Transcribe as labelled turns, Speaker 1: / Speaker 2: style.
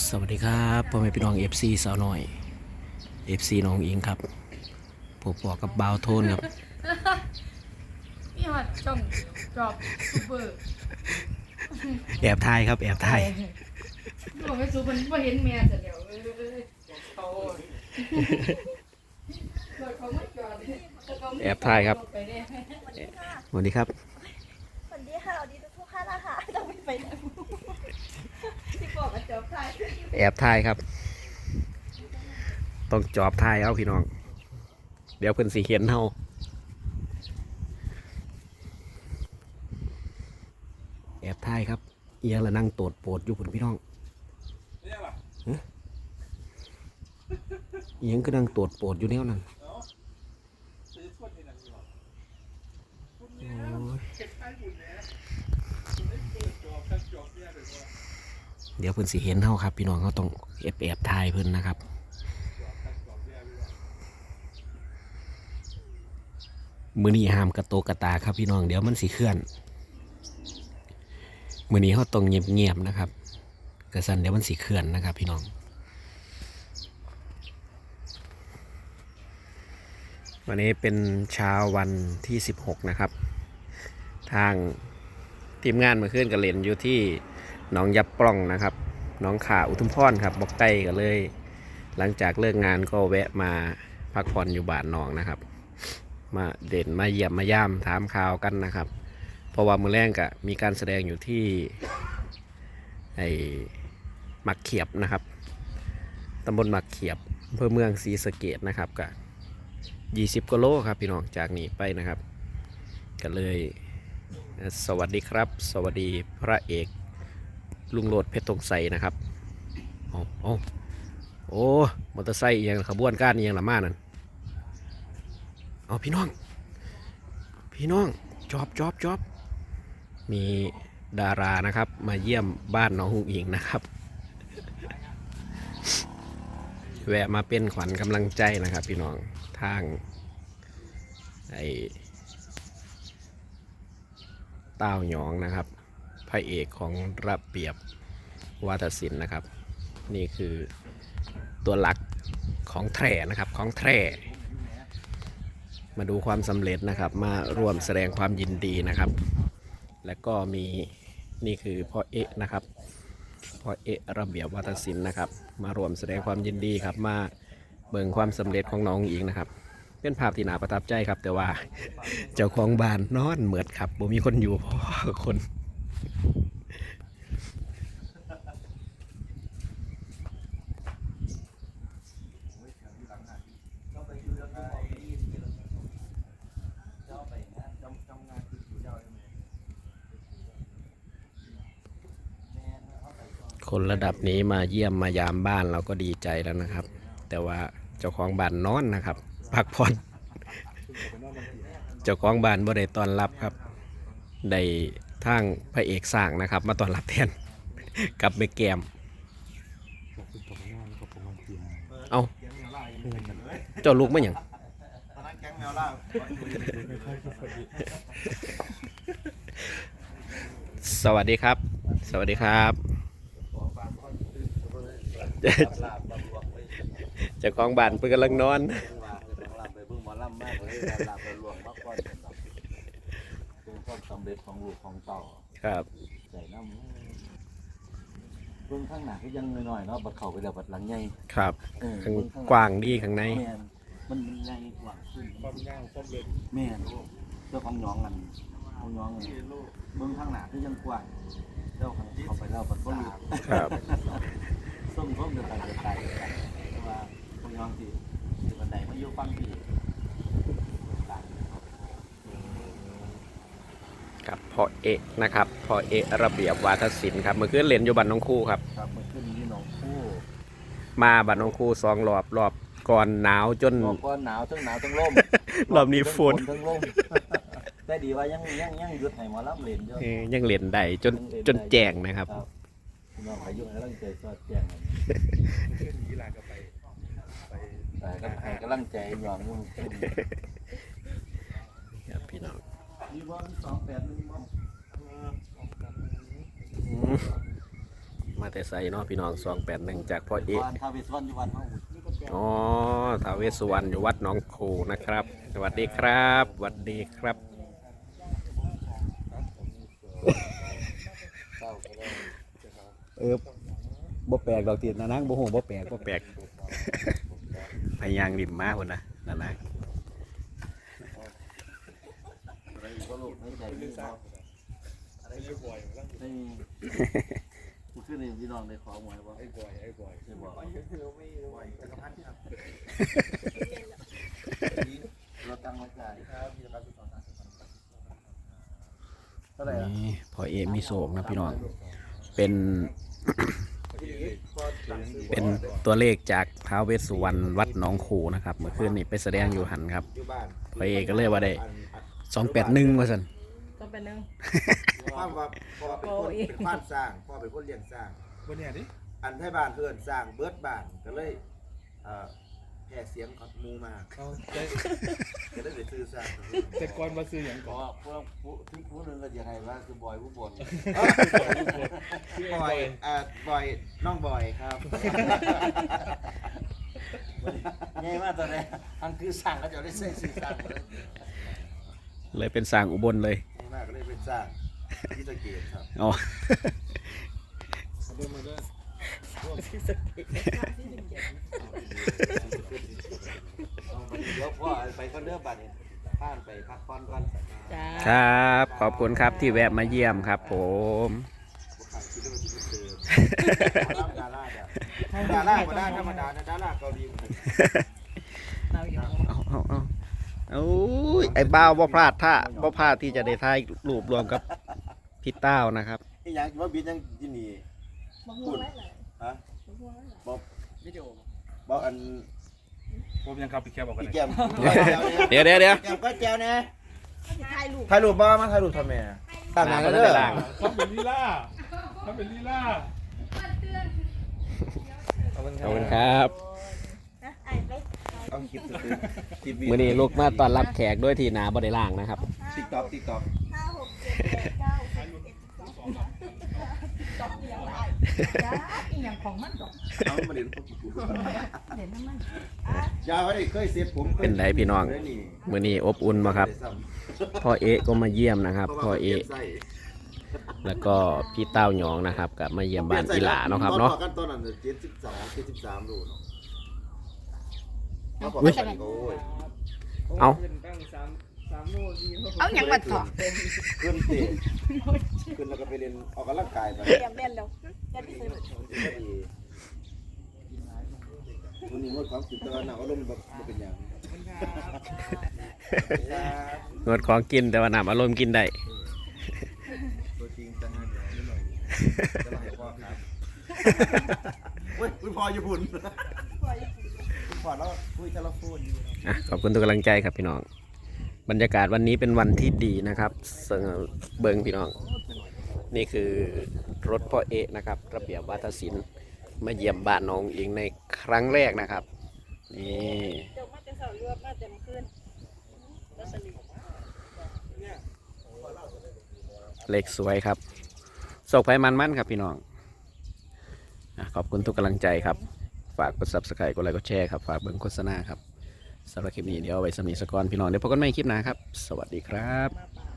Speaker 1: สวัสดีครับพ่อแม่พี่น้อง FC สาวน้อย FC น้องอิงครับผมบอกกับบาวโทนครับ
Speaker 2: พี่ฮอดช่องจอบซูเปอร์
Speaker 1: แอบถ่ายครับแอบถ่าย
Speaker 2: บอกไม่ซูเปอร์ไม่เห็นแม่แต่เดี๋ยวเอ้ยโตเกิดเขาไม่จอด
Speaker 1: แอบถ่ายครับ
Speaker 2: ไปเนี่ย
Speaker 1: สวัสดีครับ
Speaker 3: สวัสดีค่ะสวัสดีทุกท่านนะคะต้องไปไหนที่บอกว่าจบใคร
Speaker 1: แอบถ่ายครับ ต้องจอบถ่ายเอาพี่น้อง เดี๋ยวเพิ่นสีเขียนเฮาแอบถ่ายครับ เอียงแล้วนั่งโตดโปดอยู่พุ่นพี่น้องฮะเอียงก็นั่งโตดโปดอยู่แนวนั้นโอ้ย เดี๋ยวเพิ่นสิเห็นเฮาครับพี่น้องเขาต้องแอบแอบถ่ายเพิ่นนะครับมือนี้ห้ามกระโตกกระตาครับพี่น้องเดี๋ยวมันสิเคลื่อนมือนี้เขาต้องเงียบๆนะครับ กระสันเดี๋ยวมันสิเคลื่อนนะครับ พี่น้องวันนี้เป็นเช้าวันที่ 16 นะครับ ทางทีมงานเมื่อคืนกับเล่นอยู่ที่ น้องยับปล้องนะครับ น้องขาอุทุมพรครับบอกใกล้กันเลย หลังจากเลิกงานก็แวะมาพักผ่อนอยู่บ้านหนองนะครับ มาเด่นมาเยี่ยมมาย่ามถามข่าวกันนะครับ เพราะว่ามือแรงก็มีการแสดงอยู่ที่ไอ้มักเขียบนะครับตำบลมักเขียบอำเภอเมืองศรีสะเกดนะครับก็ยี่สิบกิโลครับพี่น้องจากนี้ไปนะครับก็เลย สวัสดีครับ สวัสดีพระเอก ลุงโหลดเพชรธงใสนะครับโอ้โอ้โอ้มอเตอร์ไซค์อิหยังขบวนการยังละมานั่นเอาพี่น้อง พี่น้องจอบจอบจอบมีดารานะครับ มาเยี่ยมบ้านน้องหุงอิงนะครับ แวะมาเป็นขวัญกำลังใจนะครับ พี่น้องทางไอ้เต้าหยองนะครับ พระเอกของระเบียบวาทศิลป์นะครับ นี่คือตัวหลักของแทร่นะครับของแทร่มาดูความสำเร็จนะครับ มาร่วมแสดงความยินดีนะครับ และก็มีนี่คือพ่อเอะนะครับพ่อเอะระเบียบวัฒศิลป์นะครับ มาร่วมแสดงความยินดีครับ มาเบิ่งความสำเร็จของน้องอิงนะครับ เป็นภาพที่น่าประทับใจครับ แต่ว่าเจ้าของบ้านนอนเหมือดครับบ่มีคนอยู่เพราะว่าคน คนระดับนี้มาเยี่ยมมายามบ้านเราก็ดีใจแล้วนะครับ แต่ว่าเจ้าของบ้านนอนนะครับ พักผ่อนเจ้าของบ้านบ่ได้ต้อนรับครับ ได้ ทางพระเอกสร้างนะครับ มาต้อนรับแทน กับแม่แกม เอาเจ้าลูกมาอย่างสวัสดีครับ สวัสดีครับเจ้าของบ้านเพิ่งกำลังนอ
Speaker 4: น ความสำเร็จของลูกของเต่า
Speaker 1: ครับ
Speaker 4: ใส่น้ำเพิ่งข้างหน้าก็ยังน้อยๆเนาะบัดเข่าไปแล้วบัดหลังใหญ่
Speaker 1: ครับ
Speaker 4: เออ
Speaker 1: ข้าง
Speaker 4: เบิ่ข้
Speaker 1: กว้างดีข้างใน
Speaker 4: แม่นมันมันใหญ่กว่าขึ้นความยาวความเร็วแม่นเจ้าของหยองกันของหยองกันเบิ่งข้างหน้าก็ยังกว้างเจ้าของเข้าไปแล้วบัดบ่รู้
Speaker 1: ครับ
Speaker 4: ส้มส้มเดือดไปเดือดไปเพราะว่าของหยองสิสิบันไดมาอยู่ฟังพี่ต่าง
Speaker 1: กับ พ่อเอกนะครับพ่อเอกระเบียบวาทศิลป์ครับเมื่อคืนเล่นอยู่บ้านน้องคู่ครับ
Speaker 4: ครับมันขึ้นที่หนองคู่
Speaker 1: มาบ้านน้องคู่สองรอบรอบก่อนหนาวจน
Speaker 4: บอกว่าหนาวทั้งหนาวทั้งร่ม
Speaker 1: รอบนี้ฝน
Speaker 4: ทั้งร่มแต่ดีว่ายังยังยังหยุดให้หมอลำเล่นอยู่
Speaker 1: เอ่อยังเล่นได้จนจนแจงนะครับ
Speaker 4: ครับน้องอายุให้กำลังใจสอดแจ้งแต่ก็ให้กำลังใจหยองมึง
Speaker 1: ครับพี่น้อง
Speaker 4: มีบอลสองแปดหนึ่งบอล
Speaker 1: อืมมาแต่ใส่เนาะพี่น้องสองแปดหนึ่งจากพ่อเอะ
Speaker 4: วันทาเวสวันอยู่วันเฮา
Speaker 1: อ๋อท้าวเวสสุวรรณอยู่วัดหนองคูนะครับ สวัสดีครับสวัสดีครับ
Speaker 5: เออบ่แปลกดอกติดนะนังบ่ฮู้บ่แปลก
Speaker 1: ก็แปลกพยางริมมากคนนะนั่นนะ
Speaker 4: อะไร ก็ลูกไม่ได้ไม่ได้อะไรเยอะบ่อยไม่มีขึ้นในพี่น้องได้ขอหวยว่าไอ้บ่อยไอ้บ่อยไอ้บ่อยจักรพันธ์ครับเราตั้งไว้จ่ายครับองสามสิบเท่าไหร่อะ
Speaker 1: นี่พอเอมีโศกนะพี่น้อง เป็น เป็นตัวเลขจากท้าวเวสสุวรรณวัดหนองคูนะครับ เมื่อคืนนี้ไปแสดงอยู่หันครับ พอเอก็เลยว่าได้ สองแปดหนึ่งว่าสัน
Speaker 2: ต้องเป็นหนึ่ง
Speaker 6: ความว่าพ่อเป็นคน
Speaker 2: โอ้ย
Speaker 6: เป็นบ้านสร้างพ่อเป็นคนเลี้ยงสร้าง
Speaker 5: บ่เนี่ยดิ
Speaker 6: อันไทยบ้านเพื่อนสร้างเบิดบ้านก็เลยเอ่อแผ่เสียงขับหมูมา
Speaker 5: เอาแต่
Speaker 6: ก็เลยไปซื้อสร้าง
Speaker 5: แต่ก่อนมาซื้อหยัง
Speaker 4: ก็
Speaker 5: ก่อน
Speaker 4: พวกผู้ที่ผู้นึงก็ยังไงว่าคือบอยผู้บน
Speaker 6: บอยอ่าบอยน้องบอยครับ
Speaker 4: ง่ายมากตอนนี้ทั้งคือสั่งก็จะได้ใส่สื่อสั่งเลย
Speaker 1: เลยเป็นสร้างอุบลเลย
Speaker 6: นี่มากก็เลยเป็นสร้างที่สะเกตครับ
Speaker 1: อ๋อ
Speaker 5: เดินมาเด้อ
Speaker 4: เดี๋ยวพ่อไปคอนเดอร์บัตรเนี่ยผ่านไปพักผ่อนก่อน
Speaker 2: จ้า
Speaker 1: ครับ ขอบคุณครับที่แวะมาเยี่ยมครับผม
Speaker 6: บุคคลคิดว่าจะเป็นเดิมดาราดาราก็ได้ธรรมดานะดาราเกาหลี
Speaker 2: เราอยู่
Speaker 1: เอาเอาเอา โอ้ยไอ้บ้าวบ่พลาดท่าบ่พลาดที่จะได้ถ่ายรูปรวมกับพี่เต้านะครับ
Speaker 6: อีหยังว่าบินยังยินดี
Speaker 3: บังม่วงไว้หลาย
Speaker 6: ฮะ
Speaker 3: บังม่วงไว้หลาย
Speaker 6: บอกวิดีโอบอกอัน
Speaker 5: ผมยังขับไปแค่บอกกัน
Speaker 6: พี่
Speaker 5: เลย
Speaker 6: แก้ม
Speaker 1: เดี๋ยวเดี๋ยวเดี๋ยว
Speaker 6: แก้มก็แก้วนะ
Speaker 3: เขาจะถ่ายรูป
Speaker 6: ถ่ายรูปบ้ามาถ่ายรูปทำไมอะตามหนังกันเด้อ
Speaker 5: เขาเป็นลีลาเขาเป็นลีลา
Speaker 1: ขอบคุณครับ
Speaker 3: นะไอ้ไป
Speaker 6: เอา คลิปสุดคลิป
Speaker 1: มื่อนี้ลูกมาต้อนรับแขกด้วยที่หนาบริล่างนะครับ
Speaker 6: ติ๊กต็อกติ๊กต็อก
Speaker 3: ห้าหกเจ็ดแปดเก้าสิบเอ็ดสิบสองสิบสองอย่างไร
Speaker 2: จ้าอีหยังของมันดอก
Speaker 6: เอามาเด่น
Speaker 2: เด่นน้ำมัน
Speaker 6: ยาวไว้ดิเคยเสียผม
Speaker 1: เป็นไรพี่น้องมื่อนี้อบอุ่นมาครับ พ่อเอะก็มาเยี่ยมนะครับ พ่อเอะแล้วก็พี่เต้าหยองนะครับกับมาเยี่ยมบ้านอีหลาเนาะครับเนาะ
Speaker 6: ตอนตอนนั้นเจ็ดสิบสองเจ็ดสิบสามรูเนาะ
Speaker 1: อุ๊ย
Speaker 6: โอ้ย
Speaker 1: เอา
Speaker 2: เอาหยังมาต่อ
Speaker 6: ขึ้นเตะขึ้นแล้วก็ไปเรียนออกกำลังกายไป
Speaker 3: เตรียมเล่นแล้วจะไปซื้อ
Speaker 6: ก็ดีวันนี้งดความคิดตอนหนักอารมณ์แบบบ่เป็นอย่าง
Speaker 1: งดของกินแต่ว่าน้ำอารมณ์กินได้
Speaker 6: ตัวจริงจะงานเดี๋ยวนิดหน่อยจะมาให้พ่อครับเว้ยคุณพ่อญี่ปุ่นคุณ พอแล้วคุยเทเลโฟนอยู่
Speaker 1: อะขอบคุณทุกกำลังใจครับพี่น้อง บรรยากาศวันนี้เป็นวันที่ดีนะครับเสงเบิงพี่น้อง นี่คือรถพ่อเอะนะครับ ระเบียบวัฒศิลป์มาเยี่ยมบ้านน้องอิงในครั้งแรกนะครับนี่
Speaker 3: เดี๋ยวมาจะสาวรวบมาเต็มคืนแล้วสลิป
Speaker 1: เล็กสวยครับโศกไฟมันมั่นครับพี่น้องอะขอบคุณทุกกำลังใจครับ ฝากกดซับสไครต์กดไลค์กดแชร์ครับฝากเบิ่งโฆษณาครับสำหรับคลิปนี้เดี๋ยวเอาไว้สำนีสกอนพี่น้องเดี๋ยวพบกันใหม่คลิปหน้าครับ สวัสดีครับ